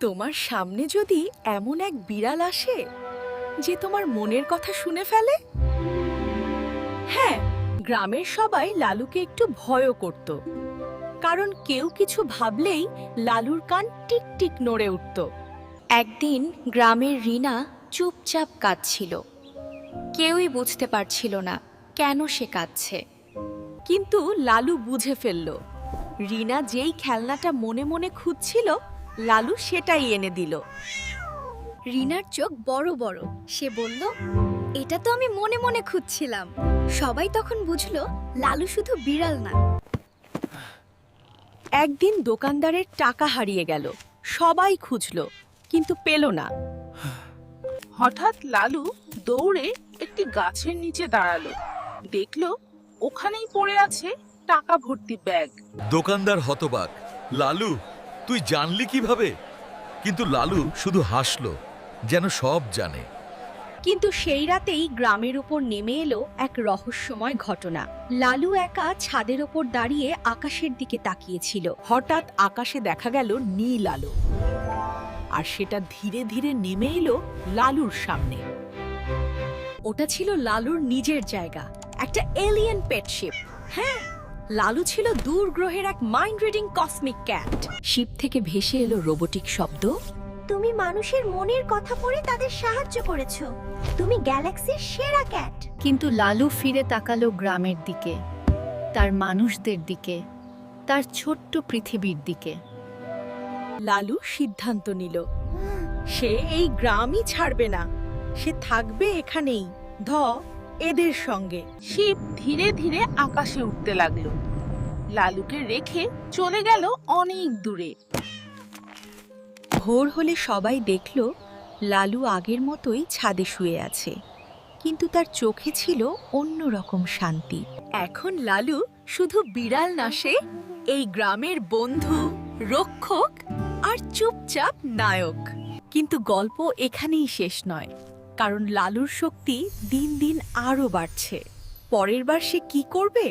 তোমার সামনে যদি এমন এক বিড়াল আসে যে তোমার মনের কথা শুনে ফেলে? হ্যাঁ গ্রামের সবাই লালুকে একটু ভয়ও করত। কারণ কেউ কিছু ভাবলেই লালুর কান টিক টিক নড়ে উঠত। একদিন গ্রামের রিনা চুপচাপ কাঁদছিল। কেউই বুঝতে পারছিল না কেন সে কাঁদছে। কিন্তু লালু বুঝে ফেলল, রিনা যেই খেলনাটা মনে মনে খুঁজছিল লালু সেটাই এনে দিল। রিনার চোখ বড় বড়। সে বলল এটা তো আমি মনে মনে খুঁজছিলাম। সবাই তখন বুঝলো লালু শুধু বিড়াল না। একদিন দোকানদারের টাকা হারিয়ে গেল। সবাই খুঁজলো কিন্তু পেল না। হঠাৎ লালু দৌড়ে একটি গাছের নিচে দাঁড়াল। দেখল ওখানেই পড়ে আছে টাকা ভর্তি ব্যাগ। দোকানদার হতবাক। লালু তুই জানলি কীভাবে? কিন্তু লালু শুধু হাসলো, যেন সব জানে। কিন্তু সেই রাতেই গ্রামের উপর নেমে এলো এক রহস্যময় ঘটনা। লালু একা ছাদের ওপর দাঁড়িয়ে আকাশের দিকে তাকিয়েছিল। হঠাৎ আকাশে দেখা গেল নীল আলো। আর সেটা ধীরে ধীরে নেমে এলো লালুর সামনে। ওটা ছিল লালুর নিজের জায়গা, একটা এলিয়েন পেটশিপ হ্যাঁ লালু ছিল দূর গ্রহের এক mind reading cosmic cat ship থেকে ভেসে এলো রোবোটিক শব্দ। তুমি মানুষের মনের কথা পড়ে তাদের সাহায্য করেছ। তুমি গ্যালাক্সির সেরা ক্যাট কিন্তু লালু ফিরে তাকালো গ্রামের দিকে তার মানুষদের দিকে তার ছোট্ট পৃথিবীর দিকে। লালু সিদ্ধান্ত নিল সে এই গ্রামই ছাড়বে না। সে থাকবে এখানেই। ধ এদের সঙ্গে। শিব ধীরে ধীরে আকাশে উঠতে লাগল। লালুকে রেখে চলে গেল অনেক দূরে। ভোর হলে সবাই দেখল, লালু আগের মতোই ছাদে শুয়ে আছে। কিন্তু তার চোখে ছিল অন্য রকম শান্তি। এখন লালু শুধু বিড়াল না সে, এই গ্রামের বন্ধু, রক্ষক আর চুপচাপ নায়ক। কিন্তু গল্প এখানেই শেষ নয়। কারণ লালুর শক্তি দিন দিন আরও বাড়ছে। পরের বার সে কী করবে?